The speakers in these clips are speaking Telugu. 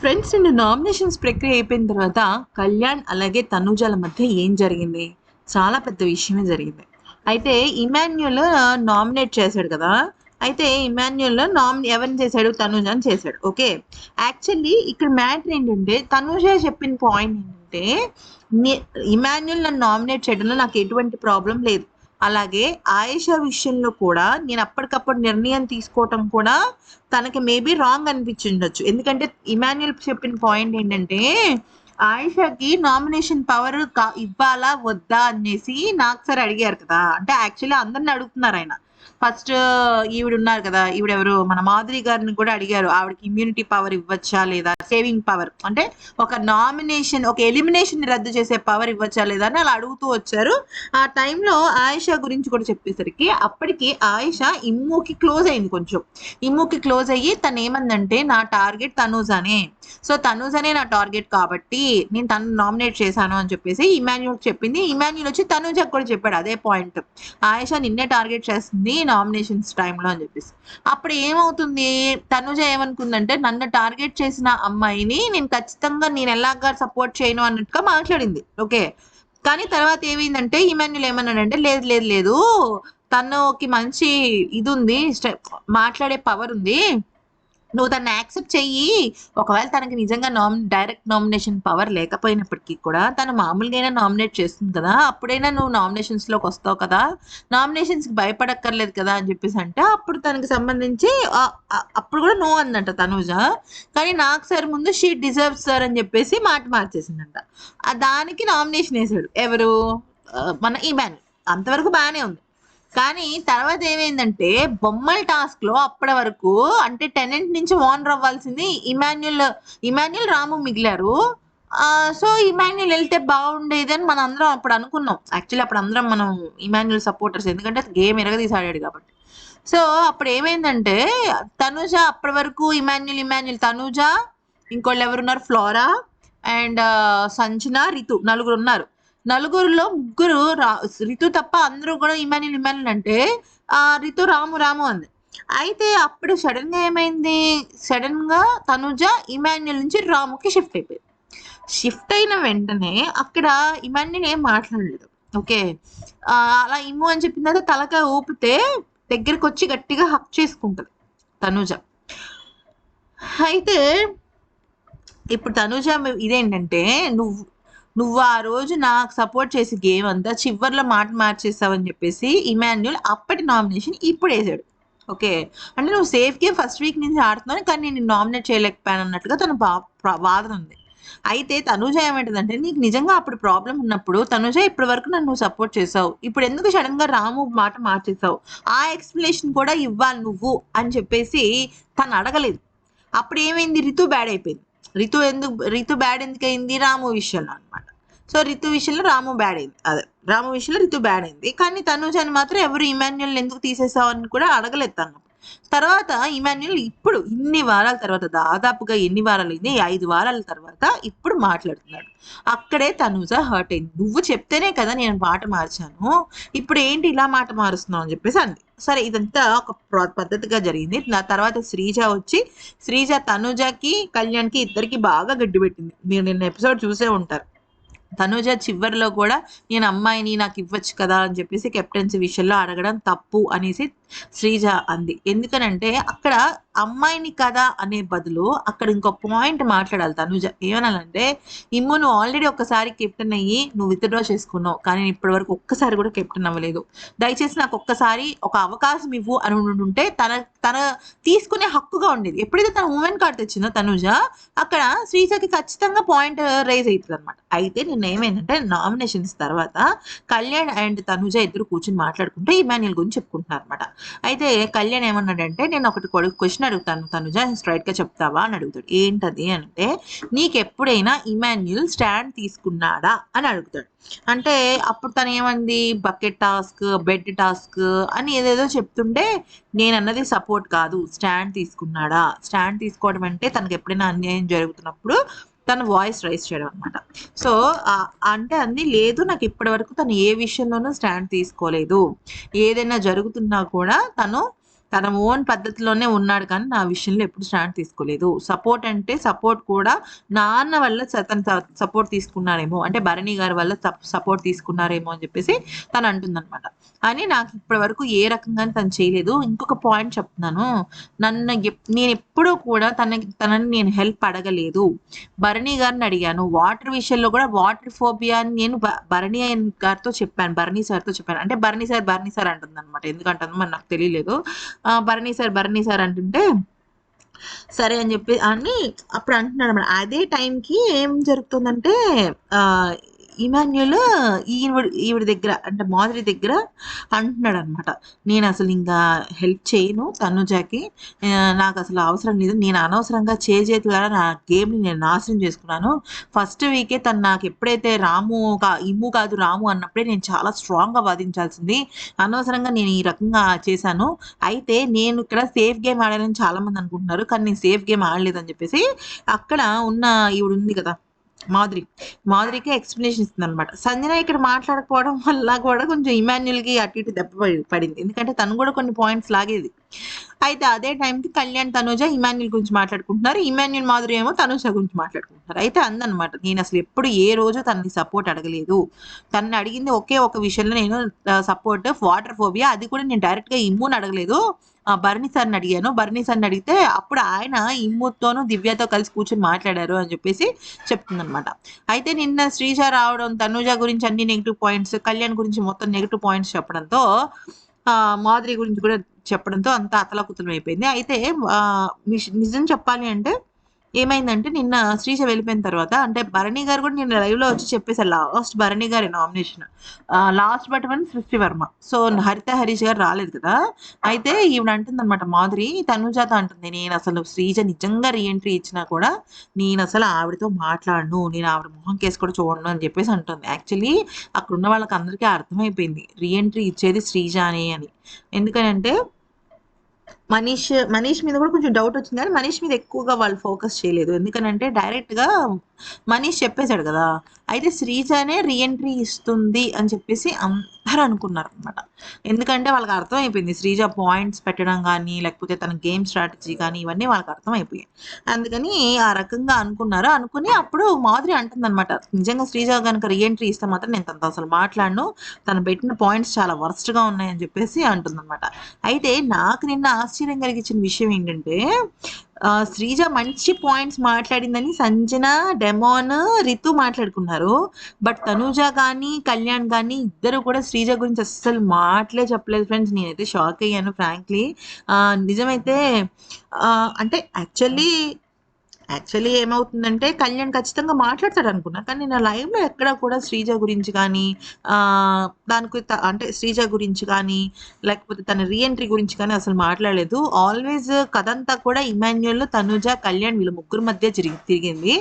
ఫ్రెండ్స్ నిన్న నామినేషన్స్ ప్రక్రియ అయిపోయిన తర్వాత కళ్యాణ్ అలాగే తనుజాల మధ్య ఏం జరిగింది? చాలా పెద్ద విషయమే జరిగింది. అయితే ఇమాన్యుల్ నామినేట్ చేశాడు కదా? అయితే ఇమాన్యుల్ నామి ఎవరిని చేశాడు? తనూజ అని చేశాడు. ఓకే? యాక్చువల్లీ ఇక్కడ మ్యాటర్ ఏంటంటే తనుజ చెప్పిన పాయింట్ ఏంటంటే ఇమాన్యుల్ నన్ను నామినేట్ చేయడంలో నాకు ఎటువంటి ప్రాబ్లం లేదు. అలాగే ఆయేషా విషయంలో కూడా నేను అప్పటికప్పుడు నిర్ణయం తీసుకోవటం కూడా తనకి మేబీ రాంగ్ అనిపించుండొచ్చు. ఎందుకంటే ఇమాన్యుల్ చెప్పిన పాయింట్ ఏంటంటే ఆయిషాకి నామినేషన్ పవర్ ఇవ్వాలా వద్దా అనేసి నాకు సార్ అడిగారు కదా. అంటే యాక్చువల్లీ అందరిని అడుగుతున్నారు ఆయన. ఫస్ట్ ఈవిడ ఉన్నారు కదా ఈవిడ ఎవరు మన మాధురి గారిని కూడా అడిగారు. ఆవిడకి ఇమ్యూనిటీ పవర్ ఇవ్వచ్చా లేదా? సేవింగ్ పవర్ అంటే ఒక నామినేషన్ ఒక ఎలిమినేషన్ రద్దు చేసే పవర్ ఇవ్వచ్చా లేదా అని అలా అడుగుతూ వచ్చారు. ఆ టైంలో ఆయిషా గురించి కూడా చెప్పేసరికి అప్పటికి ఆయిషా ఇమ్ముకి క్లోజ్ అయింది కొంచెం. ఇమ్ముకి క్లోజ్ అయ్యి తను ఏమందంటే నా టార్గెట్ తనూజానే సో తనూజనే నా టార్గెట్ కాబట్టి నేను తను నామినేట్ చేశాను అని చెప్పేసి ఇమాన్యుల్ చెప్పింది. ఇమాన్యుల్ వచ్చి తనూజకు కూడా చెప్పాడు అదే పాయింట్ ఆయేషా నిన్నే టార్గెట్ చేస్తుంది నామినేషన్స్ టైంలో అని చెప్పేసి. అప్పుడు ఏమవుతుంది? తనుజ ఏమనుకుందంటే నన్ను టార్గెట్ చేసిన అమ్మాయిని నేను ఖచ్చితంగా నేను ఎలాగా సపోర్ట్ చేయను అన్నట్టుగా మాట్లాడింది. ఓకే. కానీ తర్వాత ఏమైందంటే ఈమెన్యుల్ ఏమన్నాడంటే లేదు లేదు లేదు తనకి మంచి ఇది ఉంది మాట్లాడే పవర్ ఉంది. నువ్వు తను యాక్సెప్ట్ చెయ్యి. ఒకవేళ తనకి నిజంగా నామి డైరెక్ట్ నామినేషన్ పవర్ లేకపోయినప్పటికీ కూడా తను మామూలుగా నామినేట్ చేస్తుంది కదా అప్పుడైనా నువ్వు నామినేషన్స్లోకి వస్తావు కదా నామినేషన్స్కి భయపడక్కర్లేదు కదా అని చెప్పేసి అంటే అప్పుడు తనకి సంబంధించి అప్పుడు కూడా నో అందంట తనుజ. కానీ నాకు సార్ ముందు షీ డిజర్వ్ సార్ అని చెప్పేసి మాట మార్చేసిందంట. దానికి నామినేషన్ వేసాడు ఎవరు? మన ఈ బ్యాన్ అంతవరకు బాగానే ఉంది. కానీ తర్వాత ఏమైందంటే బొమ్మల టాస్క్లో అప్పటి వరకు అంటే టెనెంట్ నుంచి ఓనర్ అవ్వాల్సింది ఇమాన్యుల్ ఇమాన్యుల్ రాము మిగిలారు. సో ఇమాన్యుల్ వెళ్తే బాగుండేది అని మనం అందరం అప్పుడు అనుకున్నాం. యాక్చువల్లీ అప్పుడు అందరం మనం ఇమాన్యుల్ సపోర్టర్స్ ఎందుకంటే గేమ్ ఎరగదీసాడాడు కాబట్టి. సో అప్పుడు ఏమైందంటే తనుజ అప్పటి వరకు ఇమాన్యుల్ ఇమాన్యుల్ తనుజ ఇంకోళ్ళు ఎవరున్నారు? ఫ్లోరా అండ్ సంచన రితు నలుగురు ఉన్నారు. నలుగురులో ముగ్గురు రా రితు తప్ప అందరూ కూడా ఇమాన్యుల్ ఇమాన్యుల్ అంటే ఆ రితు రాము రాము అంది. అయితే అప్పుడు సడన్గా ఏమైంది? సడన్గా తనుజ ఇమాన్యుల్ నుంచి రాముకి షిఫ్ట్ అయిపోయింది. షిఫ్ట్ అయిన వెంటనే అక్కడ ఇమాన్యుల్ ఏం మాట్లాడలేదు. ఓకే? అలా ఇమ్ము అని చెప్పిన తర్వాత తలకాయ ఊపితే దగ్గరికి వచ్చి గట్టిగా హక్ చేసుకుంటుంది తనుజ. అయితే ఇప్పుడు తనుజ ఇదేంటంటే నువ్వు నువ్వు ఆ రోజు నాకు సపోర్ట్ చేసి గేమ్ అంతా చివరిలో మాట మార్చేస్తావని చెప్పేసి ఇమాన్యుల్ అప్పటి నామినేషన్ ఇప్పుడు వేసాడు ఓకే అంటే నువ్వు సేఫ్ గేమ్ ఫస్ట్ వీక్ నుంచి ఆడుతున్నావు కానీ నేను నామినేట్ చేయలేకపోయాను అన్నట్టుగా తన వాదన ఉంది. అయితే తనుజ ఏమంటుందంటే నీకు నిజంగా అప్పుడు ప్రాబ్లం ఉన్నప్పుడు తనుజ ఇప్పటి వరకు నన్ను సపోర్ట్ చేసావు. ఇప్పుడు ఎందుకు సడన్గా రాము మాట మార్చేసావు? ఆ ఎక్స్ప్లెనేషన్ కూడా ఇవ్వాలి నువ్వు అని చెప్పేసి తను అడగలేదు. అప్పుడు ఏమైంది? రితు బ్యాడ్ అయిపోయింది. రితు ఎందుకు రితు బ్యాడ్ ఎందుకు అయింది రాము విషయంలో అనమాట సో రితు విషయంలో రాము బ్యాడ్ అయింది. అదే రాము విషయంలో రితు బ్యాడ్ అయింది. కానీ తనుజని మాత్రం ఎవరు ఇమాన్యుల్ ఎందుకు తీసేసావు అని కూడా అడగలేదు తను తర్వాత ఇమాన్యుల్ ఇప్పుడు ఇన్ని వారాల తర్వాత దాదాపుగా ఎన్ని వారాలు అయింది? ఐదు వారాల తర్వాత ఇప్పుడు మాట్లాడుతున్నాడు. అక్కడే తనుజ హర్ట్ అయింది. నువ్వు చెప్తేనే కదా నేను మాట మార్చాను. ఇప్పుడు ఏంటి ఇలా మాట మారుస్తున్నావు అని చెప్పేసి అంది. సరే ఇదంతా ఒక పద్ధతిగా జరిగింది. నా తర్వాత శ్రీజ వచ్చి శ్రీజ తనుజకి కళ్యాణ్కి ఇద్దరికి బాగా గడ్డి పెట్టింది. మీరు నిన్న ఎపిసోడ్ చూసే ఉంటారు. తనుజ చివరిలో కూడా నేను అమ్మాయిని నాకు ఇవ్వచ్చు కదా అని చెప్పేసి కెప్టెన్సీ విషయంలో అడగడం తప్పు అనేసి శ్రీజ అంది. ఎందుకనంటే అక్కడ అమ్మాయిని కదా అనే బదులు అక్కడ ఇంకో పాయింట్ మాట్లాడాలి తనుజ. ఏమనాలంటే ఇమ్ము నువ్వు ఆల్రెడీ ఒక్కసారి కెప్టెన్ అయ్యి నువ్వు విత్డ్రా చేసుకున్నావు కానీ ఇప్పటి వరకు ఒక్కసారి కూడా కెప్టెన్ అవ్వలేదు. దయచేసి నాకు ఒక్కసారి ఒక అవకాశం ఇవ్వు అని ఉంటే తన తన తీసుకునే హక్కుగా ఉండేది. ఎప్పుడైతే తన ఉమెన్ కార్డ్ తెచ్చిందో తనుజ అక్కడ శ్రీజకి ఖచ్చితంగా పాయింట్ రైజ్ అవుతుంది అనమాట అయితే నిన్న ఏమైందంటే నామినేషన్స్ తర్వాత కళ్యాణ్ అండ్ తనుజ ఇద్దరు కూర్చొని మాట్లాడుకుంటే ఇమాన్యుల్ గురించి చెప్పుకుంటున్నారు అనమాట అయితే కళ్యాణ్ ఏమన్నాడంటే నేను ఒకటి కొడుకు క్వశ్చన్ అడుగుతాను. తనుజ స్ట్రైట్గా చెప్తావా? అని అడుగుతాడు. ఏంటది? అంటే నీకు ఎప్పుడైనా ఇమాన్యుల్ స్టాండ్ తీసుకున్నాడా? అని అడుగుతాడు. అంటే అప్పుడు తను ఏమంది బకెట్ టాస్క్ బెడ్ టాస్క్ అని ఏదేదో చెప్తుంటే నేను అన్నది సపోర్ట్ కాదు. స్టాండ్ తీసుకున్నాడా? స్టాండ్ తీసుకోవడం అంటే తనకు ఎప్పుడైనా అన్యాయం జరుగుతున్నప్పుడు తను వాయిస్ రైస్ చేయడం అనమాట సో అంటే అంది లేదు నాకు ఇప్పటి వరకు తను ఏ విషయంలోనూ స్టాండ్ తీసుకోలేదు. ఏదైనా జరుగుతున్నా కూడా తను తన ఓన్ పద్ధతిలోనే ఉన్నాడు కానీ నా విషయంలో ఎప్పుడు స్టాండ్ తీసుకోలేదు. సపోర్ట్ అంటే సపోర్ట్ కూడా నాన్న వల్ల తను సపోర్ట్ తీసుకున్నారేమో. అంటే భరణి గారి వల్ల సపోర్ట్ తీసుకున్నారేమో అని చెప్పేసి తను అంటుందన్నమాట. అని నాకు ఇప్పటి వరకు ఏ రకంగా తను చేయలేదు. ఇంకొక పాయింట్ చెప్తున్నాను. నన్ను నేను ఎప్పుడూ కూడా తన తనని నేను హెల్ప్ అడగలేదు. భరణి గారిని అడిగాను. వాటర్ విషయంలో కూడా వాటర్ ఫోబియా అని నేను భరణి గారితో చెప్పాను. భరణి సార్తో చెప్పాను. అంటే భరణి సార్ భరణి సార్ అంటుంది అనమాట ఎందుకంటుందో మరి నాకు తెలియలేదు. భరణి సార్ భరణి సార్ అంటుంటే సరే అని చెప్పి అని అప్పుడు అంటున్నాడు అనమాట అదే టైంకి ఏం జరుగుతుందంటే ఇమాన్యుల్ ఈవిడ ఈవిడ దగ్గర అంటే మాధురి దగ్గర అంటున్నాడు అనమాట నేను అసలు ఇంకా హెల్ప్ చేయను తనుజాకి. నాకు అసలు అవసరం లేదు. నేను అనవసరంగా చేజేతి ద్వారా నా గేమ్ని నేను నాశనం చేసుకున్నాను. ఫస్ట్ వీకే తను నాకు ఎప్పుడైతే రాము కా ఇమ్ము కాదు రాము అన్నప్పుడే నేను చాలా స్ట్రాంగ్గా వాదించాల్సింది. అనవసరంగా నేను ఈ రకంగా చేశాను. అయితే నేను ఇక్కడ సేఫ్ గేమ్ ఆడాలని చాలామంది అనుకుంటున్నారు. కానీ నేను సేఫ్ గేమ్ ఆడలేదని చెప్పేసి అక్కడ ఉన్న ఈవిడ ఉంది కదా మాధురి. మాధురికి ఎక్స్ప్లెనేషన్ ఇస్తుంది అనమాట సంజన ఇక్కడ మాట్లాడకపోవడం వల్ల కూడా కొంచెం ఇమాన్యుల్కి అటు ఇటు దెబ్బ పడింది. ఎందుకంటే తను కూడా కొన్ని పాయింట్స్ లాగేది. అయితే అదే టైంకి కళ్యాణ్ తనుజ ఇమాన్యుల్ గురించి మాట్లాడుకుంటున్నారు. ఇమాన్యుల్ మాధురి ఏమో తనుజ గురించి మాట్లాడుకుంటున్నారు. అయితే అందనమాట నేను అసలు ఎప్పుడు ఏ రోజు తనని సపోర్ట్ అడగలేదు. తనని అడిగింది ఒకే ఒక విషయంలో నేను సపోర్ట్ వాటర్ ఫోబియా అది కూడా నేను డైరెక్ట్గా ఇమ్ముని అడగలేదు. భరణి సార్ని అడిగాను. భరణి సార్ని అడిగితే అప్పుడు ఆయన ఇమ్ముతోనూ దివ్యతో కలిసి కూర్చొని మాట్లాడారు అని చెప్పేసి చెప్తుందనమాట అయితే నిన్న శ్రీజ రావడం తనుజ గురించి అన్ని నెగిటివ్ పాయింట్స్ కళ్యాణ్ గురించి మొత్తం నెగిటివ్ పాయింట్స్ చెప్పడంతో ఆ, మాధురి గురించి కూడా చెప్పడంతో అంతా అతలకుతలం అయిపోయింది అయితే నిజం చెప్పాలి అంటే ఏమైందంటే నిన్న శ్రీజ వెళ్ళిపోయిన తర్వాత అంటే భరణి గారు కూడా నిన్న లైవ్లో వచ్చి చెప్పేశారు లాస్ట్ భరణి గారి నామినేషన్ లాస్ట్ బట్ వన్ సృష్టి వర్మ. సో హరిత హరీష్ గారు రాలేదు కదా? అయితే ఈవిడ అంటుంది అనమాట మాధురి తనుజాత అంటుంది నేను అసలు శ్రీజ నిజంగా రీఎంట్రీ ఇచ్చినా కూడా నేను అసలు ఆవిడతో మాట్లాడను నేను ఆవిడ మొహం కేసు కూడా చూడను అని చెప్పేసి అంటుంది. యాక్చువల్లీ అక్కడ ఉన్న వాళ్ళకి అందరికీ అర్థమైపోయింది రీఎంట్రీ ఇచ్చేది శ్రీజ అని. అని ఎందుకనంటే మనీష్ మనీష్ మీద కూడా కొంచెం డౌట్ వచ్చింది. కానీ మనీష్ మీద ఎక్కువగా వాళ్ళు ఫోకస్ చేయలేదు. ఎందుకనంటే డైరెక్ట్గా మనీష్ చెప్పేశాడు కదా. అయితే శ్రీజనే రీఎంట్రీ ఇస్తుంది అని చెప్పేసి అందరూ అనుకున్నారు అనమాట ఎందుకంటే వాళ్ళకి అర్థమైపోయింది శ్రీజ పాయింట్స్ పెట్టడం కానీ లేకపోతే తన గేమ్ స్ట్రాటజీ కానీ ఇవన్నీ వాళ్ళకి అర్థమైపోయాయి. అందుకని ఆ రకంగా అనుకున్నారు. అనుకుని అప్పుడు మాధురి అంటుందన్నమాట నిజంగా శ్రీజ కనుక రీఎంట్రీ ఇస్తే మాత్రం నేను తనతో అసలు మాట్లాడను. తను పెట్టిన పాయింట్స్ చాలా వర్స్ట్గా ఉన్నాయని చెప్పేసి అంటుందన్నమాట. అయితే నాకు నిన్న ఆశ్చర్యం కలిగించిన విషయం ఏంటంటే శ్రీజ మంచి పాయింట్స్ మాట్లాడిందని సంజన డెమోన్ రితు మాట్లాడుకున్నారు. బట్ తనూజ కానీ కళ్యాణ్ కానీ ఇద్దరు కూడా శ్రీజ గురించి అస్సలు మాటలే చెప్పలేదు ఫ్రెండ్స్. నేనైతే షాక్ అయ్యాను ఫ్రాంక్లీ. నిజమైతే అంటే యాక్చువల్లీ యాక్చువల్లీ ఏమవుతుందంటే కళ్యాణ్ ఖచ్చితంగా మాట్లాడతాడు అనుకున్నా కానీ నేను లైవ్లో ఎక్కడ కూడా శ్రీజ గురించి కానీ దానికి త- అంటే శ్రీజ గురించి కానీ లేకపోతే తన రీఎంట్రీ గురించి కానీ అసలు మాట్లాడలేదు. ఆల్వేస్ కథంతా కూడా ఇమాన్యుల్ తనుజ కళ్యాణ్ వీళ్ళ ముగ్గురు మధ్య జరిగి తిరిగింది.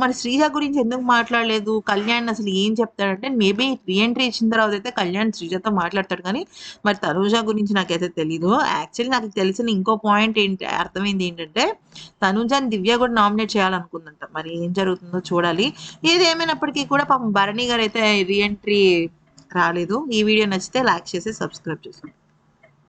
మరి శ్రీజ గురించి ఎందుకు మాట్లాడలేదు? కళ్యాణ్ అసలు ఏం చెప్తాడంటే మేబీ రీఎంట్రీ ఇచ్చిన తర్వాత అయితే కళ్యాణ్ శ్రీజతో మాట్లాడతాడు కానీ మరి తనుజ గురించి నాకైతే తెలీదు. యాక్చువల్లీ నాకు తెలిసిన ఇంకో పాయింట్ ఏంటి అర్థమైంది ఏంటంటే తనుజాని దివ్య కూడా నామినేట్ చేయాలనుకుందంట. మరి ఏం జరుగుతుందో చూడాలి. ఏది ఏమైనప్పటికీ కూడా పాపం భరణి గారు అయితే రీఎంట్రీ రాలేదు. ఈ వీడియో నచ్చితే లైక్ చేసి సబ్స్క్రైబ్ చేసుకోండి.